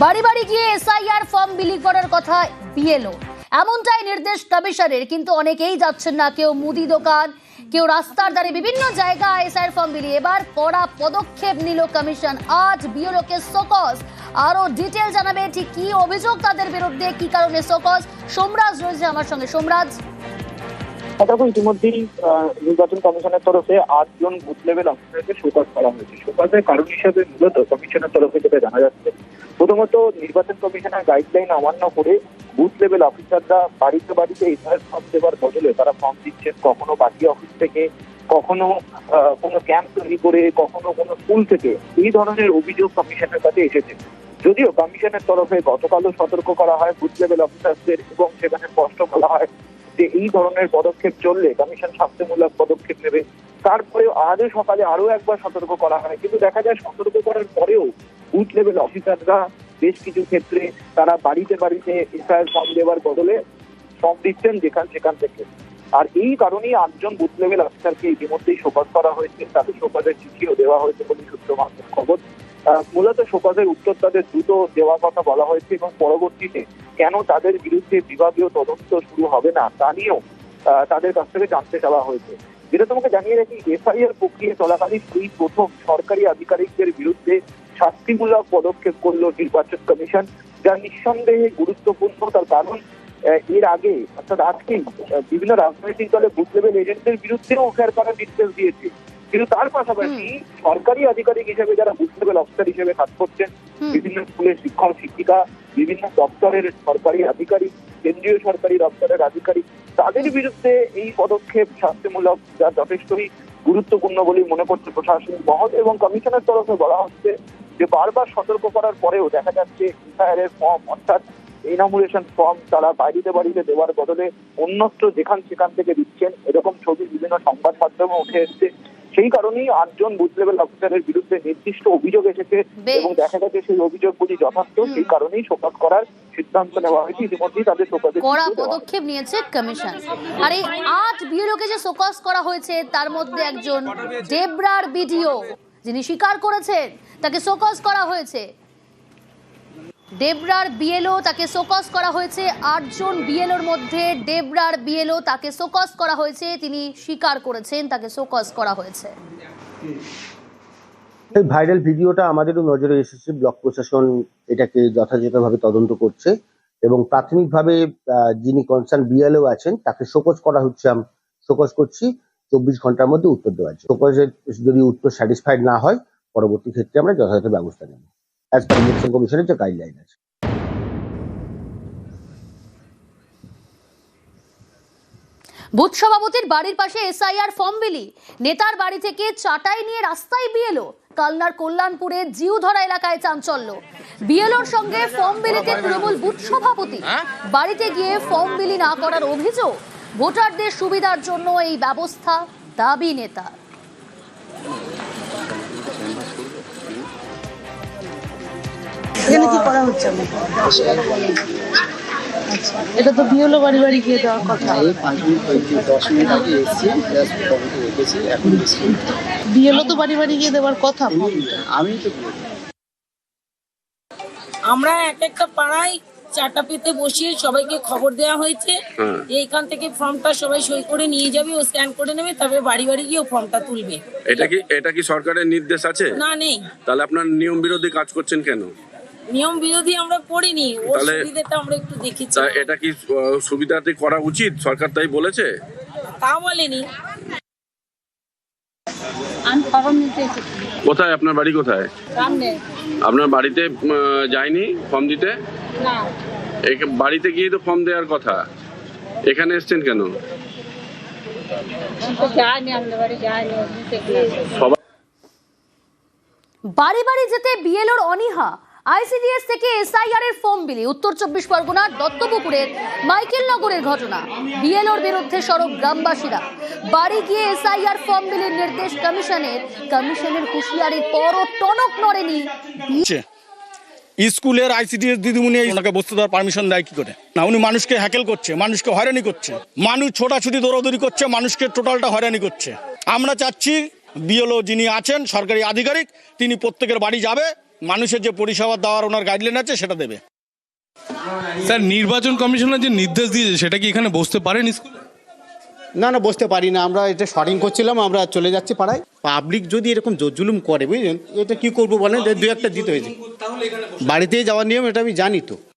বাড়ি বাড়ি গিয়ে এসআইআর ফর্ম বিলি করার কথা বিএলও। এমনটাই নির্দেশ কমিশনের কিন্তু অনেকেই যাচ্ছেন না। কেউ মুদি দোকান, কেউ রাস্তার ধারে বিভিন্ন জায়গায় এসআইআর ফর্ম বিলি। এবার কড়া পদক্ষেপ নিল কমিশন আজ বিএলওকে সকস আরও ডিটেল জানাবে ঠিক কি অভিযোগ তাদের বিরুদ্ধে, কি কারণে সকস সোমরাজ রয়েছে আমার সঙ্গে। সোমরাজ? দেখো ইতিমধ্যেই নির্বাচন কমিশনের তরফে আটজন বুথ লেভেল অফিসারকে করা হয়েছে। কারণ মূলত কমিশনের তরফে যেটা জানা যাচ্ছে প্রথমত নির্বাচন কমিশনের গাইডলাইন অমান্য করে বুথ লেভেল অফিসাররা বাড়িতে বাড়িতে এসআইআর ফর্ম দেওয়ার বদলে তারা ফর্ম দিচ্ছেন। কখনো বাকি অফিস থেকে, কখনো কোনো ক্যাম্প তৈরি করে, কখনো কোনো স্কুল থেকে। এই ধরনের অভিযোগ কমিশনের কাছে এসেছে। যদিও কমিশনের তরফে গতকালও সতর্ক করা হয় বুথ লেভেল অফিসারদের এবং সেখানে স্পষ্ট বলা হয় যে এই ধরনের পদক্ষেপ চললে কমিশন শাস্তিমূলক পদক্ষেপ নেবে। তারপরে আজও সকালে আরও একবার সতর্ক করা হয়। কিন্তু দেখা যায় সতর্ক করার পরেও বুথ লেভেল অফিসাররা বেশ কিছু ক্ষেত্রে তারা বাড়িতে বাড়িতে এসআইআর ফর্ম দেওয়ার বদলে ফর্ম দিচ্ছেন যেখান সেখান থেকে। আর এই কারণেই আটজন বুথ লেভেল অফিসারকে ইতিমধ্যেই শোকজ করা হয়েছে। তাদের শোকজের চিঠিও দেওয়া হয়েছে বলে সূত্র মাত্র খবর। মূলত শোকজের উত্তর তাদের দ্রুত দেওয়ার কথা বলা হয়েছে এবং পরবর্তীতে কেন তাদের বিরুদ্ধে বিভাগীয় তদন্ত শুরু হবে না তা নিয়েও তাদের কাছ থেকে জানতে চাওয়া হয়েছে। যেটা তোমাকে জানিয়ে রাখি, এফআইআর প্রক্রিয়া চলাকালীন এই প্রথম সরকারি আধিকারিকদের বিরুদ্ধে শাস্তিমূলক পদক্ষেপ করল নির্বাচন কমিশন যা নিঃসন্দেহে গুরুত্বপূর্ণ। তার কারণ এর আগে অর্থাৎ আজকেই বিভিন্ন রাজনৈতিক দলে বুথ লেভেল এজেন্টদের বিরুদ্ধেও ফের করার নির্দেশ দিয়েছে। কিন্তু তার পাশাপাশি সরকারি আধিকারিক হিসেবে যারা বুথ লেভেল অফিসার হিসেবে কাজ করছেন বিভিন্ন স্কুলের শিক্ষক শিক্ষিকা বিভিন্ন দপ্তরের সরকারি আধিকারিক কেন্দ্রীয় সরকারি দপ্তরের আধিকারিক তাদের বিরুদ্ধে এই পদক্ষেপ শাস্তিমূলক যা যথেষ্টই গুরুত্বপূর্ণ বলে মনে করছে প্রশাসনিক মহল এবং কমিশনের তরফে বলা হচ্ছে যে বারবার সতর্ক করার পরেও দেখা যাচ্ছে এফআইআর ফর্ম অর্থাৎ ইনামুলেশন ফর্ম তারা বাড়িতে বাড়িতে দেওয়ার বদলে অন্যত্র যেখান সেখান থেকে দিচ্ছেন এরকম ছবি বিভিন্ন সংবাদ মাধ্যমে উঠে এসছে। সেই কারণেই আটজন বুথ লেভেল অফিসারের বিরুদ্ধে নির্দিষ্ট অভিযোগ এসেছে এবং দেখা গেছে সেই অভিযোগগুলি যথার্থ সেই কারণেই শোকজ করার সিদ্ধান্ত নেওয়া হয়েছে। ইতিমধ্যেই তাদের শোকজের কড়া। পদক্ষেপ নিয়েছে কমিশন আর এই আট বিএলওকে যে শোকজ করা হয়েছে তার মধ্যে একজন ডেবরার বিডিও। যিনি স্বীকার করেছেন, তাকে শোকজ করা হয়েছে। ডেবরার বিএলও তাকে শোকজ করা হয়েছে। আটজন বিএলওর মধ্যে ডেবরার বিএলও তাকে শোকজ করা হয়েছে। তিনি স্বীকার করেছেন, তাকে শোকজ করা হয়েছে। এই ভাইরাল ভিডিওটা আমাদেরও নজরে এসেছে। ব্লক প্রশাসন এটাকে যথাযথভাবে তদন্ত করছে এবং প্রাথমিকভাবে যিনি কনসার্ন বিএলও আছেন, তাকে শোকজ করা হচ্ছে শোকজ করছি। চব্বিশ ঘণ্টার মধ্যে উত্তর দেওয়া আছে শোকজের যদি উত্তর স্যাটিসফাইড না হয় পরবর্তী ক্ষেত্রে আমরা যথাযথ ব্যবস্থা নেব। অ্যাজ পার ইলেকশন কমিশনের যে গাইডলাইন আছে। বুথ সভাপতির বাড়ির পাশে এসআইআর ফর্ম বিলি। নেতার বাড়ি থেকে চাটাই নিয়ে রাস্তায় বিএলও। কালনার কল্যাণপুরে জিউধরা এলাকায় চাঞ্চল্য। বিএলওর সঙ্গে ফর্ম বিলিতে তৃণমূল বুথ সভাপতি। বাড়িতে গিয়ে ফর্ম বিলি না করার অভিযোগ। ভোটারদের সুবিধার জন্য এই ব্যবস্থা দাবি নেতা। এখানে কি করা হচ্ছে? আচ্ছা এটা তো বিয়েলো বাড়ি বাড়ি গিয়ে দেওয়ার কথা। এই পাঁচ মিনিট দশ মিনিট আগে এসেছি রেখেছি এখন বিয়েলো তো বাড়ি বাড়ি গিয়ে দেওয়ার কথা। আমি তো আমরা এক একটা পাড়ায় চারটা পেতে বসিয়ে সবাইকে খবর দেওয়া হয়েছে। যে এখান থেকে ফর্মটা সবাই সই করে নিয়ে যাবে ও স্ক্যান করে নেবে তবে বাড়ি বাড়ি গিয়ে ফর্মটা তুলবে। এটা কি এটা কি সরকারের নির্দেশ আছে? না নেই। তাহলে আপনার নিয়ম বিরোধী কাজ করছেন কেন? নিয়ম বিরোধী আমরা করিনি ওর তাহলে- সুবিধাটা আমরা একটু দেখেছি। এটা কি সুবিধাতে করা উচিত? সরকার তাই বলেছে? তা বলেনি। কোথায়? আপনার বাড়ি কোথায়? আপনার বাড়িতে যায়নি ফর্ম দিতে? বাড়িতে গিয়ে তো ফর্ম দেওয়ার কথা। এখানে এসছেন কেন? বাড়ি বাড়ি বাড়ি যেতে বিএলওর অনীহা। আইসিডিএস থেকে এসআইআর এর ফর্ম বিলি উত্তর চব্বিশ পরগনার দত্তপুকুরের মাইকেল নগরের ঘটনা। বিএলওর বিরুদ্ধে সড়ক গ্রামবাসীরা। বাড়ি গিয়ে এসআইআর ফর্ম বিলির নির্দেশ কমিশনের। কমিশনের হুঁশিয়ারির পরও টনক নড়েনি। স্কুলের আইসিডিএস দিদিমণি ওনাকে বসতে দেওয়ার পারমিশন দেয় কি করে? না উনি মানুষকে হ্যাকেল করছে মানুষকে হয়রানি করছে। মানুষ ছোটাছুটি দৌড়াদৌড়ি করছে মানুষকে টোটালটা হয়রানি করছে। আমরা চাচ্ছি বিএলও যিনি আছেন সরকারি আধিকারিক তিনি প্রত্যেকের বাড়ি যাবে মানুষের যে পরিষেবা দেওয়ার ওনার গাইডলাইন আছে সেটা দেবে। স্যার নির্বাচন কমিশনার যে নির্দেশ দিয়েছে সেটা কি এখানে বসতে পারেন স্কুলে? না না, বসতে পারি না। আমরা এটা শরিং করছিলাম, আমরা চলে যাচ্ছি পাড়ায়। পাবলিক যদি এরকম জোর জুলুম করে, বুঝলেন? এটা কি করব বলেন? দু একটা দিতে হয়েছে। বাড়িতেই যাওয়ার নিয়ম, এটা আমি জানি তো।